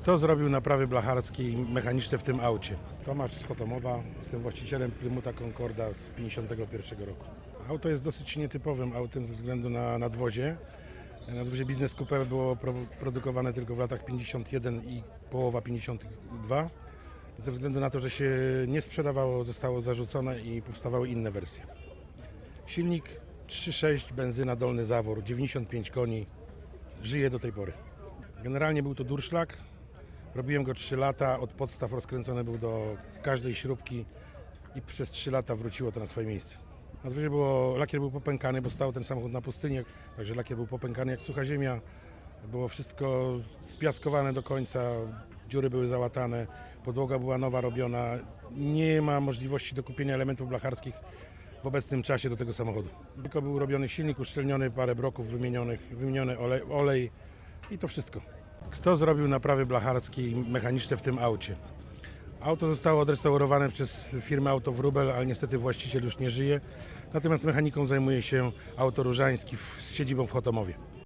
Kto zrobił naprawy blacharskie i mechaniczne w tym aucie? Tomasz z Chotomowa, jestem właścicielem Plymuta Concorda z 51 roku. Auto jest dosyć nietypowym autem ze względu na nadwozie. Nadwozie Business Coupe było pro, produkowane tylko w latach 51 i połowa 52. Ze względu na to, że się nie sprzedawało, zostało zarzucone i powstawały inne wersje. Silnik 3.6, benzyna, dolny zawór, 95 koni, żyje do tej pory. Generalnie był to durszlak. Robiłem go 3 lata, od podstaw rozkręcony był do każdej śrubki i przez 3 lata wróciło to na swoje miejsce. Na było, lakier był popękany, bo stał ten samochód na pustyni, także lakier był popękany jak sucha ziemia. Było wszystko spiaskowane do końca, dziury były załatane, podłoga była nowa robiona. Nie ma możliwości do kupienia elementów blacharskich w obecnym czasie do tego samochodu. Tylko był robiony silnik uszczelniony, parę broków wymienionych, wymieniony olej, olej i to wszystko. Kto zrobił naprawy blacharskie i mechaniczne w tym aucie? Auto zostało odrestaurowane przez firmę Auto Wrubel, ale niestety właściciel już nie żyje. Natomiast mechaniką zajmuje się Auto Różański z siedzibą w Chotomowie.